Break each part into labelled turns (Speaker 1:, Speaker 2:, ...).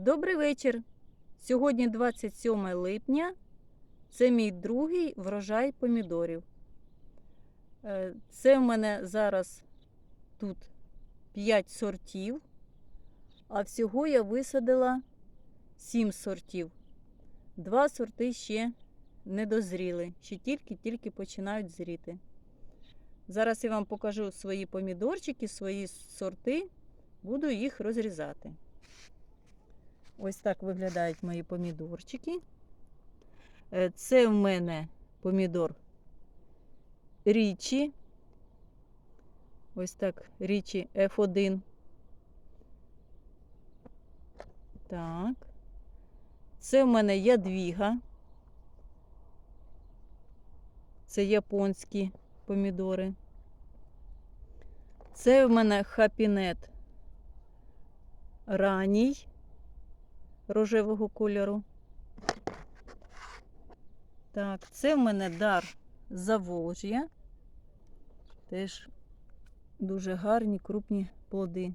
Speaker 1: Добрий вечір. Сьогодні 27 липня. Це мій другий врожай помідорів. Е, Це в мене зараз тут 5 сортів, а всього я висадила 7 сортів. Два сорти ще не дозріли, ще тільки-тільки починають зріти. Зараз я вам покажу свої помідорчики, свої сорти, буду їх розрізати. Ось так виглядають мої помідорчики. Е, Це в мене помідор річі. Ось так, річі F1. Так. Це в мене ядвіга. Це японські помідори. Це в мене хапінет ранній рожевого кольору. Так, це в мене дар Заволжя. Теж дуже гарні, крупні плоди.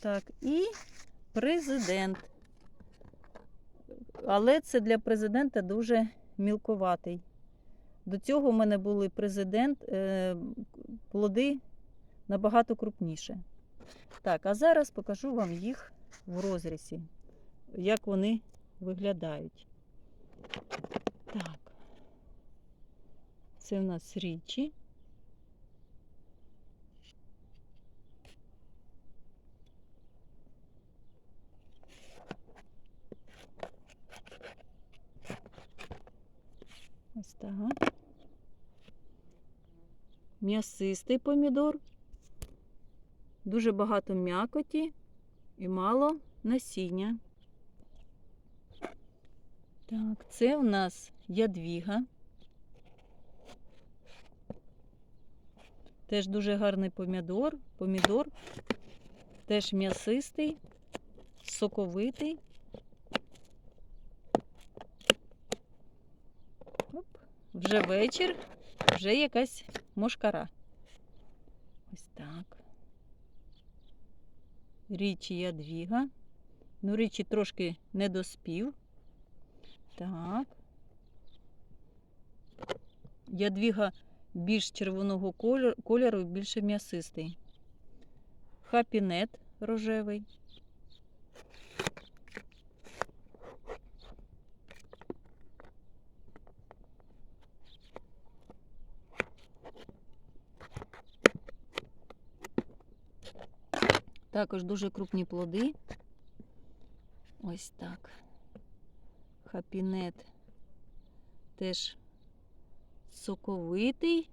Speaker 1: Так, і президент. Але це для президента дуже мілковатий. До цього в мене були президент, е, плоди набагато крупніше. Так, а зараз покажу вам їх в розрізі, як вони виглядають. Так, це в нас річі. Ось так. М'ясистий помідор. Дуже багато м'якоті і мало насіння. Так, це в нас ядвіга. Теж дуже гарний помідор. Помідор теж м'ясистий, соковитий. Оп, вже вечір, вже якась мошкара. Ось так. Річі ядвіга. Ну, річі трошки не доспів. Так. Ядвіга більш червоного кольору, більше м'ясистий. Хапінет рожевий. Також дуже крупні плоди. Ось так. Хапінет теж соковитий,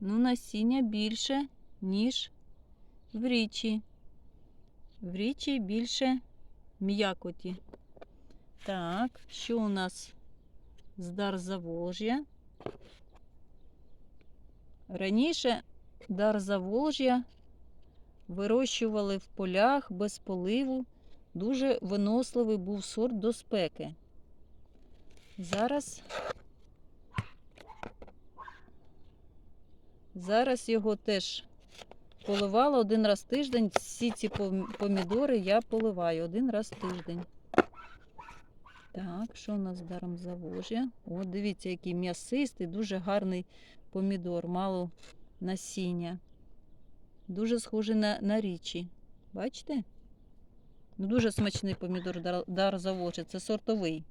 Speaker 1: ну, насіння більше, ніж в річі. В річі більше м'якоті. Так, що у нас з дар Заволжя? Раніше дар Заволжя вирощували в полях без поливу. Дуже виносливий був сорт до спеки. Зараз Зараз його теж поливала один раз в тиждень. Всі ці помідори я поливаю один раз в тиждень. Так, що у нас даром завожжя? О, дивіться, який м'ясистий, дуже гарний помідор, мало насіння. Дуже схожий на, на річі. Бачите? Ну, Дуже смачний помідор дар, дар завожжя. Це сортовий.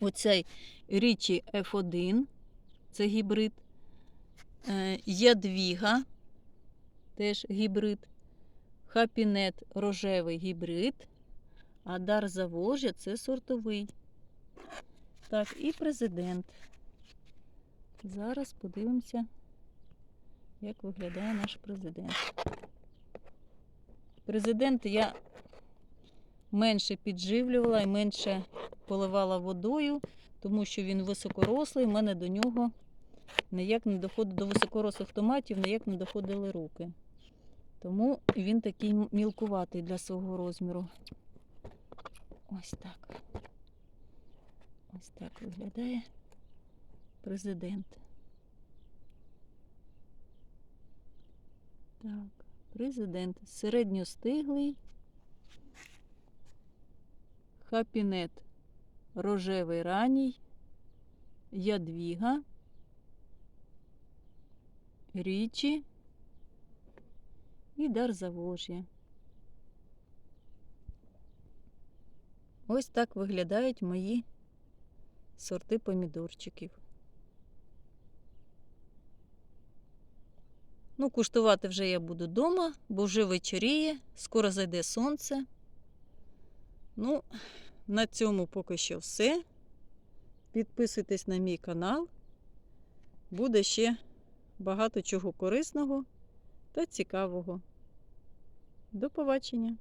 Speaker 1: Оцей річі F1, це гібрид. Е, Ядвіга, теж гібрид. Хапінет рожевий гібрид. А дар Заволжя це сортовий. Так, і президент. Зараз подивимося, як виглядає наш президент. Президент я менше підживлювала і менше поливала водою, тому що він високорослий, в мене до нього ніяк не доходить до високорослих томатів, ніяк не доходили руки. Тому він такий мілкуватий для свого розміру. Ось так. Ось так виглядає президент. Так, президент. Середньостиглий, Хапінет. Рожевий раній, ядвіга, річі. І дар Заволжя. Ось так виглядають мої сорти помідорчиків. Ну, куштувати вже я буду вдома, бо вже вечоріє, скоро зайде сонце. Ну, на цьому поки що все. Підписуйтесь на мій канал. Буде ще багато чого корисного та цікавого. До побачення!